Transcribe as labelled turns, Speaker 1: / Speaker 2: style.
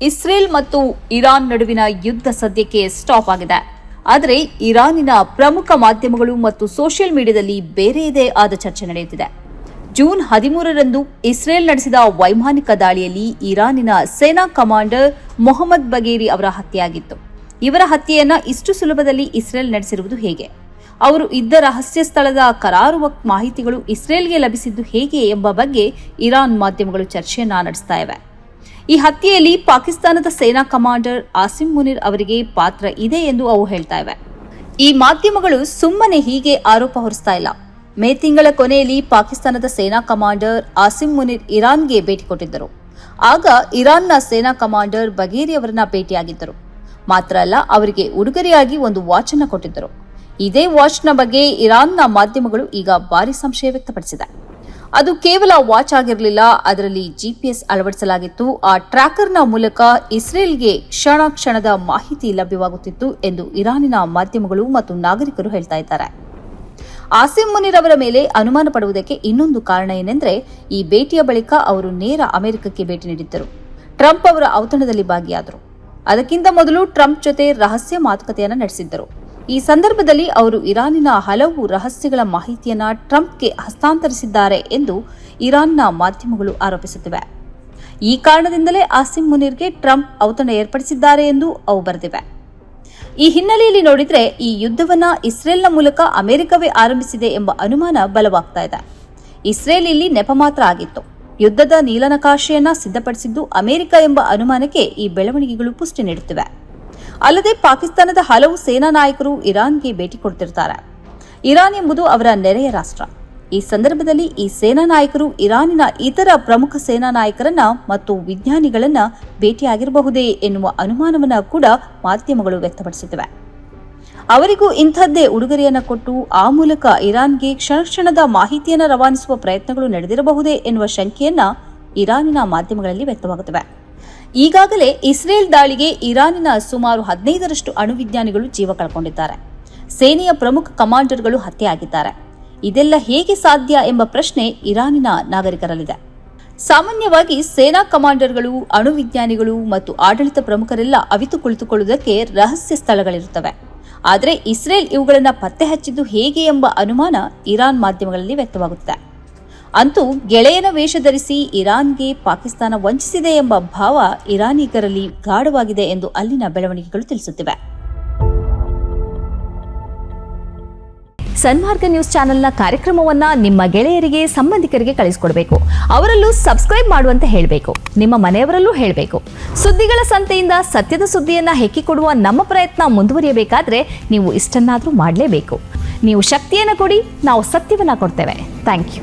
Speaker 1: Israel ಮತ್ತು Iran ನಡುವಿನ ಯುದ್ಧ ಸದ್ಯಕ್ಕೆ ಸ್ಟಾಪ್ ಆಗಿದೆ. ಆದರೆ ಇರಾನಿನ ಪ್ರಮುಖ ಮಾಧ್ಯಮಗಳು ಮತ್ತು ಸೋಷಿಯಲ್ ಮೀಡಿಯಾದಲ್ಲಿ ಬೇರೆಯದೇ ಆದ ಚರ್ಚೆ ನಡೆಯುತ್ತಿದೆ. ಜೂನ್ ಹದಿಮೂರರಂದು ಇಸ್ರೇಲ್ ನಡೆಸಿದ ವೈಮಾನಿಕ ದಾಳಿಯಲ್ಲಿ ಇರಾನಿನ ಸೇನಾ ಕಮಾಂಡರ್ ಮೊಹಮ್ಮದ್ ಬಗೇರಿ ಅವರ ಹತ್ಯೆಯಾಗಿತ್ತು. ಇವರ ಹತ್ಯೆಯನ್ನ ಇಷ್ಟು ಸುಲಭದಲ್ಲಿ ಇಸ್ರೇಲ್ ನಡೆಸಿರುವುದು ಹೇಗೆ? ಅವರು ಇದ್ದ ರಹಸ್ಯ ಸ್ಥಳದ ಕರಾರುವ ಮಾಹಿತಿಗಳು ಇಸ್ರೇಲ್ಗೆ ಲಭಿಸಿದ್ದು ಹೇಗೆ ಎಂಬ ಬಗ್ಗೆ ಇರಾನ್ ಮಾಧ್ಯಮಗಳು ಚರ್ಚೆಯನ್ನ ನಡೆಸ್ತಾ ಇವೆ. ಈ ಹತ್ಯೆಯಲ್ಲಿ ಪಾಕಿಸ್ತಾನದ ಸೇನಾ ಕಮಾಂಡರ್ ಆಸಿಮ್ ಮುನಿರ್ ಅವರಿಗೆ ಪಾತ್ರ ಇದೆ ಎಂದು ಅವು ಹೇಳ್ತಾ ಇವೆ. ಈ ಮಾಧ್ಯಮಗಳು ಸುಮ್ಮನೆ ಹೀಗೆ ಆರೋಪ ಹೊರಿಸ್ತಾ ಇಲ್ಲ. ಮೇ ತಿಂಗಳ ಕೊನೆಯಲ್ಲಿ ಪಾಕಿಸ್ತಾನದ ಸೇನಾ ಕಮಾಂಡರ್ ಆಸಿಮ್ ಮುನಿರ್ ಇರಾನ್ಗೆ ಭೇಟಿ ಕೊಟ್ಟಿದ್ದರು. ಆಗ ಇರಾನ್ನ ಸೇನಾ ಕಮಾಂಡರ್ ಬಗೇರಿ ಅವರನ್ನ ಭೇಟಿಯಾಗಿದ್ದರು. ಮಾತ್ರ ಅಲ್ಲ, ಅವರಿಗೆ ಉಡುಗೊರೆಯಾಗಿ ಒಂದು ವಾಚ್ ಅನ್ನ ಕೊಟ್ಟಿದ್ದರು. ಇದೇ ವಾಚ್ನ ಬಗ್ಗೆ ಇರಾನ್ನ ಮಾಧ್ಯಮಗಳು ಈಗ ಭಾರಿ ಸಂಶಯ ವ್ಯಕ್ತಪಡಿಸಿದೆ. ಅದು ಕೇವಲ ವಾಚ್ ಆಗಿರಲಿಲ್ಲ. ಅದರಲ್ಲಿ ಜಿಪಿಎಸ್ ಅಳವಡಿಸಲಾಗಿತ್ತು. ಆ ಟ್ರ್ಯಾಕರ್ನ ಮೂಲಕ ಇಸ್ರೇಲ್ಗೆ ಕ್ಷಣ ಕ್ಷಣದ ಮಾಹಿತಿ ಲಭ್ಯವಾಗುತ್ತಿತ್ತು ಎಂದು ಇರಾನಿನ ಮಾಧ್ಯಮಗಳು ಮತ್ತು ನಾಗರಿಕರು ಹೇಳ್ತಾ ಇದ್ದಾರೆ. ಆಸಿಮ್ ಮುನಿರ್ ಅವರ ಮೇಲೆ ಅನುಮಾನ ಪಡುವುದಕ್ಕೆ ಇನ್ನೊಂದು ಕಾರಣ ಏನೆಂದರೆ, ಈ ಭೇಟಿಯ ಬಳಿಕ ಅವರು ನೇರ ಅಮೆರಿಕಕ್ಕೆ ಭೇಟಿ ನೀಡಿದ್ದರು. ಟ್ರಂಪ್ ಅವರ ಔತಣದಲ್ಲಿ ಭಾಗಿಯಾದರು. ಅದಕ್ಕಿಂತ ಮೊದಲು ಟ್ರಂಪ್ ಜೊತೆ ರಹಸ್ಯ ಮಾತುಕತೆಯನ್ನು ನಡೆಸಿದ್ದರು. ಈ ಸಂದರ್ಭದಲ್ಲಿ ಅವರು ಇರಾನಿನ ಹಲವು ರಹಸ್ಯಗಳ ಮಾಹಿತಿಯನ್ನ ಟ್ರಂಪ್ಗೆ ಹಸ್ತಾಂತರಿಸಿದ್ದಾರೆ ಎಂದು ಇರಾನ್ನ ಮಾಧ್ಯಮಗಳು ಆರೋಪಿಸುತ್ತಿವೆ. ಈ ಕಾರಣದಿಂದಲೇ ಆಸಿಮ್ ಮುನೀರ್ಗೆ ಟ್ರಂಪ್ ಔತಣ ಏರ್ಪಡಿಸಿದ್ದಾರೆ ಎಂದು ಅವು ಬರೆದಿವೆ. ಈ ಹಿನ್ನೆಲೆಯಲ್ಲಿ ನೋಡಿದರೆ ಈ ಯುದ್ಧವನ್ನ ಇಸ್ರೇಲ್ನ ಮೂಲಕ ಅಮೆರಿಕವೇ ಆರಂಭಿಸಿದೆ ಎಂಬ ಅನುಮಾನ ಬಲವಾಗ್ತಾ ಇದೆ. ಇಸ್ರೇಲ್ ಇಲ್ಲಿ ನೆಪ ಮಾತ್ರ ಆಗಿತ್ತು. ಯುದ್ಧದ ನೀಲನಕಾಶೆಯನ್ನ ಸಿದ್ಧಪಡಿಸಿದ್ದು ಅಮೆರಿಕ ಎಂಬ ಅನುಮಾನಕ್ಕೆ ಈ ಬೆಳವಣಿಗೆಗಳು ಪುಷ್ಟಿ ನೀಡುತ್ತಿವೆ. ಅಲ್ಲದೆ ಪಾಕಿಸ್ತಾನದ ಹಲವು ಸೇನಾ ನಾಯಕರು ಇರಾನ್ಗೆ ಭೇಟಿ ಕೊಡ್ತಿರ್ತಾರೆ. ಇರಾನ್ ಎಂಬುದು ಅವರ ನೆರೆಯ ರಾಷ್ಟ್ರ. ಈ ಸಂದರ್ಭದಲ್ಲಿ ಈ ಸೇನಾ ನಾಯಕರು ಇರಾನಿನ ಇತರ ಪ್ರಮುಖ ಸೇನಾ ನಾಯಕರನ್ನ ಮತ್ತು ವಿಜ್ಞಾನಿಗಳನ್ನ ಭೇಟಿಯಾಗಿರಬಹುದೇ ಎನ್ನುವ ಅನುಮಾನವನ್ನ ಕೂಡ ಮಾಧ್ಯಮಗಳು ವ್ಯಕ್ತಪಡಿಸುತ್ತವೆ. ಅವರಿಗೂ ಇಂಥದ್ದೇ ಉಡುಗೊರೆಯನ್ನು ಕೊಟ್ಟು ಆ ಮೂಲಕ ಇರಾನ್ಗೆ ಕ್ಷಣ ಕ್ಷಣದ ಮಾಹಿತಿಯನ್ನು ರವಾನಿಸುವ ಪ್ರಯತ್ನಗಳು ನಡೆದಿರಬಹುದೇ ಎನ್ನುವ ಶಂಕೆಯನ್ನ ಇರಾನಿನ ಮಾಧ್ಯಮಗಳಲ್ಲಿ ವ್ಯಕ್ತವಾಗುತ್ತಿವೆ. ಈಗಾಗಲೇ ಇಸ್ರೇಲ್ ದಾಳಿಗೆ ಇರಾನಿನ ಸುಮಾರು ಹದಿನೈದರಷ್ಟು ಅಣುವಿಜ್ಞಾನಿಗಳು ಜೀವ ಕಳ್ಕೊಂಡಿದ್ದಾರೆ. ಸೇನೆಯ ಪ್ರಮುಖ ಕಮಾಂಡರ್ಗಳು ಹತ್ಯೆಯಾಗಿದ್ದಾರೆ. ಇದೆಲ್ಲ ಹೇಗೆ ಸಾಧ್ಯ ಎಂಬ ಪ್ರಶ್ನೆ ಇರಾನಿನ ನಾಗರಿಕರಲ್ಲಿದೆ. ಸಾಮಾನ್ಯವಾಗಿ ಸೇನಾ ಕಮಾಂಡರ್ಗಳು ಅಣುವಿಜ್ಞಾನಿಗಳು ಮತ್ತು ಆಡಳಿತ ಪ್ರಮುಖರೆಲ್ಲ ಅವಿತು ಕುಳಿತುಕೊಳ್ಳುವುದಕ್ಕೆ ರಹಸ್ಯ ಸ್ಥಳಗಳಿರುತ್ತವೆ. ಆದರೆ ಇಸ್ರೇಲ್ ಇವುಗಳನ್ನು ಪತ್ತೆ ಹಚ್ಚಿದ್ದು ಹೇಗೆ ಎಂಬ ಅನುಮಾನ ಇರಾನ್ ಮಾಧ್ಯಮಗಳಲ್ಲಿ ವ್ಯಕ್ತವಾಗುತ್ತಿದೆ. ಅಂತೂ ಗೆಳೆಯನ ವೇಷ ಧರಿಸಿ ಇರಾನ್ಗೆ ಪಾಕಿಸ್ತಾನ ವಂಚಿಸಿದೆ ಎಂಬ ಭಾವ ಇರಾನಿಗರಲ್ಲಿ ಗಾಢವಾಗಿದೆ ಎಂದು ಅಲ್ಲಿನ ಬೆಳವಣಿಗೆಗಳು ತಿಳಿಸುತ್ತಿವೆ.
Speaker 2: ಸನ್ಮಾರ್ಗ ನ್ಯೂಸ್ ಚಾನೆಲ್ನ ಕಾರ್ಯಕ್ರಮವನ್ನ ನಿಮ್ಮ ಗೆಳೆಯರಿಗೆ, ಸಂಬಂಧಿಕರಿಗೆ ಕಳಿಸಿಕೊಡಬೇಕು. ಅವರಲ್ಲೂ ಸಬ್ಸ್ಕ್ರೈಬ್ ಮಾಡುವಂತೆ ಹೇಳಬೇಕು. ನಿಮ್ಮ ಮನೆಯವರಲ್ಲೂ ಹೇಳಬೇಕು. ಸುದ್ದಿಗಳ ಸಂತೆಯಿಂದ ಸತ್ಯದ ಸುದ್ದಿಯನ್ನ ಹೆಕ್ಕಿಕೊಡುವ ನಮ್ಮ ಪ್ರಯತ್ನ ಮುಂದುವರಿಯಬೇಕಾದ್ರೆ ನೀವು ಇಷ್ಟನ್ನಾದರೂ ಮಾಡಲೇಬೇಕು. ನೀವು ಶಕ್ತಿಯನ್ನು ಕೊಡಿ, ನಾವು ಸತ್ಯವನ್ನ ಕೊಡ್ತೇವೆ. Thank you.